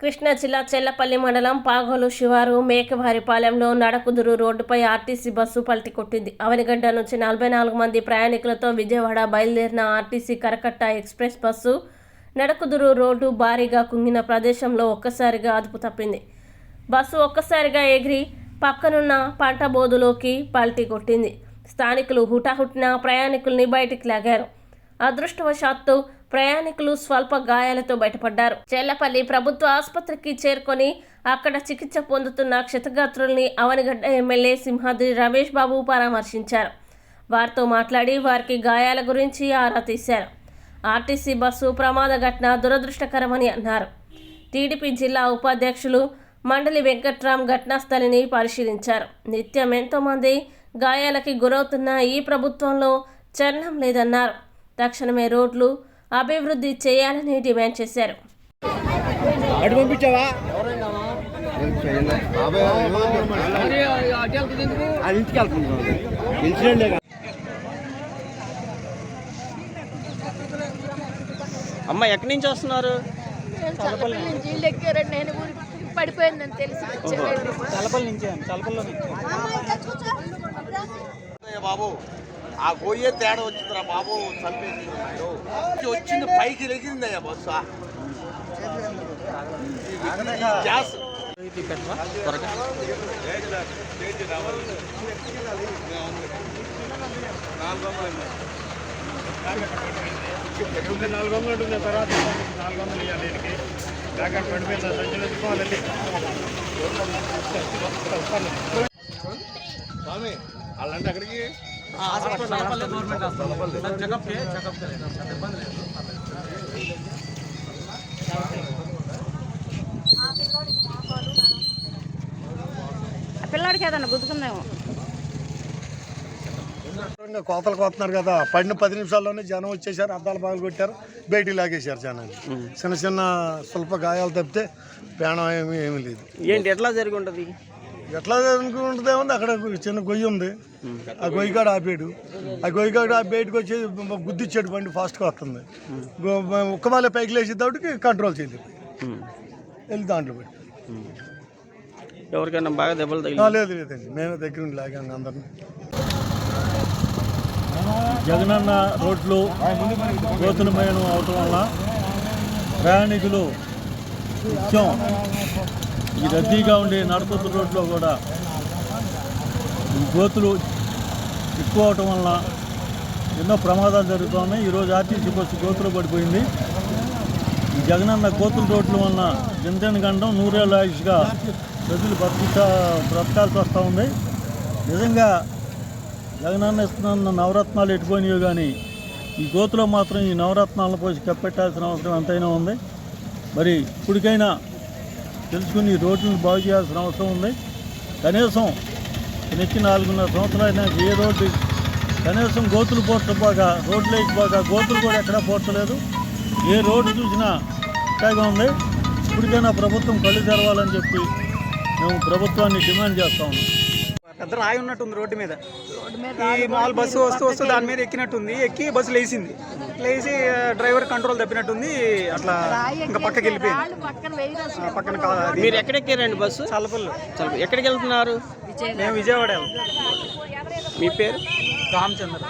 కృష్ణా జిల్లా చెల్లపల్లి మండలం పాగోలు శివారు మేకవారిపాలెంలో నడకుదురు రోడ్డుపై ఆర్టీసీ బస్సు పల్టీ కొట్టింది. అవనిగడ్డ నుంచి నలభై నాలుగు మంది ప్రయాణికులతో విజయవాడ బయలుదేరిన ఆర్టీసీ కరకట్ట ఎక్స్ప్రెస్ బస్సు నడకుదురు రోడ్డు భారీగా కుంగిన ప్రదేశంలో ఒక్కసారిగా అదుపు తప్పింది. బస్సు ఒక్కసారిగా ఎగిరి పక్కనున్న పంట బోధులోకి పల్టీ కొట్టింది. స్థానికులు హుటాహుటిన ప్రయాణికుల్ని బయటికి లాగారు. అదృష్టవశాత్తు ప్రయాణికులు స్వల్ప గాయాలతో బయటపడ్డారు. చెల్లపల్లి ప్రభుత్వ ఆసుపత్రికి చేరుకొని అక్కడ చికిత్స పొందుతున్న క్షతగాత్రుల్ని అవనిగడ్డ ఎమ్మెల్యే సింహాద్రి రమేష్ బాబు పరామర్శించారు. వారితో మాట్లాడి వారికి గాయాల గురించి ఆరా తీశారు. ఆర్టీసీ బస్సు ప్రమాద ఘటన దురదృష్టకరమని అన్నారు. టీడీపీ జిల్లా ఉపాధ్యక్షులు మండలి వెంకట్రామ్ ఘటనాస్థలిని పరిశీలించారు. నిత్యం ఎంతోమంది గాయాలకి గురవుతున్న ఈ ప్రభుత్వంలో చలనం లేదన్నారు. తక్షణమే రోడ్లు అభివృద్ధి చేయాలని డిమాండ్ చేశారు. అమ్మ ఎక్కడి నుంచి వస్తున్నారు? నుంచి పడిపోయిందని తెలిసి బాబు ఆ గొయ్యే తేడా వచ్చిందిరా బాబు చంపేసి వచ్చింది పైకి ఎగిరిందయ్యా బస్సు గ్యాస్ త్వరగా నాలుగు వందలు ఉంటుంది తర్వాత నాలుగు వందలు ఇవ్వాలి దీనికి జాకెట్ పడిపోయింది సంచులు ఎత్తుకోవాలండి స్వామి వాళ్ళంటే అక్కడికి పిల్లాడికి ఏదన్నా గుద్దుకుందేమో కోతలు కోతున్నారు కదా పడిన పది నిమిషాల్లోనే జనం వచ్చేసారు అద్దాలు బాగా కొట్టారు బయటికి లాగేశారు జనాన్ని చిన్న చిన్న స్వల్ప గాయాలు తప్పితే ప్రాణం ఏమీ ఏమీ లేదు ఏంటి ఎట్లా జరిగి ఉంటుంది ఎట్లా అనుకుంటుంది ఏముంది అక్కడ ఒక చిన్న గొయ్యి ఉంది. ఆ గొయ్యి కాడ ఆపాడు. ఆ గొయ్యి కాడ ఆ బయటకు వచ్చి గుద్దిచ్చాడు బండి ఫాస్ట్గా వస్తుంది. ఉక్కమాలే పైకి లేచేటప్పటికి కంట్రోల్ చేయలేదు వెళ్ళి దాంట్లో పెట్టి. ఎవరికైనా బాగా దెబ్బలు తగిలి లేదు లేదండి మేమే దగ్గర ఉండి లాగాను అందరిని. జగనన్న రోడ్లు గోతులమయం అవటం వల్ల ప్రయాణికులు నిత్యం ఈ రద్దీగా ఉండే నడపతు రోడ్లో కూడా ఈ గోతులు ఎక్కువ అవటం వల్ల ఎన్నో ప్రమాదాలు జరుగుతున్నాయి ఈరోజు ఆర్టీసీ బస్సు గోతులు పడిపోయింది. ఈ జగనన్న గోతుల రోడ్ల వలన జనజన గండం నూరేళ్ళ ఆయుష్గా ప్రజలు బ్రతిక బ్రతకాల్సి వస్తూ ఉంది. నిజంగా జగనన్న ఇస్తున్న నవరత్నాలు ఎట్టుకోనియో కానీ ఈ గోతులో మాత్రం ఈ నవరత్నాలను పోసి కప్పెట్టాల్సిన అవసరం ఎంతైనా ఉంది. మరి ఇప్పటికైనా తెలుసుకుని రోడ్లను బాగు చేయాల్సిన అవసరం ఉంది. కనీసం నెచ్చి నాలుగున్నర సంవత్సరాలైనా ఏ రోడ్డు కనీసం గోతులు పోర్చబాగా రోడ్లు వేసిపోగా గోతులు కూడా ఎక్కడా పోర్చలేదు ఏ రోడ్డు చూసినా ఇట్లాగా ఉంది. ఇప్పటికైనా ప్రభుత్వం కళ్ళు తెరవాలని చెప్పి మేము ప్రభుత్వాన్ని డిమాండ్ చేస్తా ఉన్నాం. పెద్ద రాయి ఉన్నట్టుంది రోడ్డు మీద. ఈ మాల్ బస్సు వస్తూ వస్తూ దాని మీద ఎక్కినట్టుంది. ఎక్కి బస్సు లేచింది. లేచి డ్రైవర్ కంట్రోల్ తప్పినట్టుంది అట్లా ఇంకా పక్కకి వెళ్ళిపోయింది పక్కన మీరు ఎక్కడెక్కారండి బస్సు? చల్లపల్లి. చల్ ఎక్కడికి వెళ్తున్నారు మేము విజయవాడ. మీ పేరు? రామచంద్ర.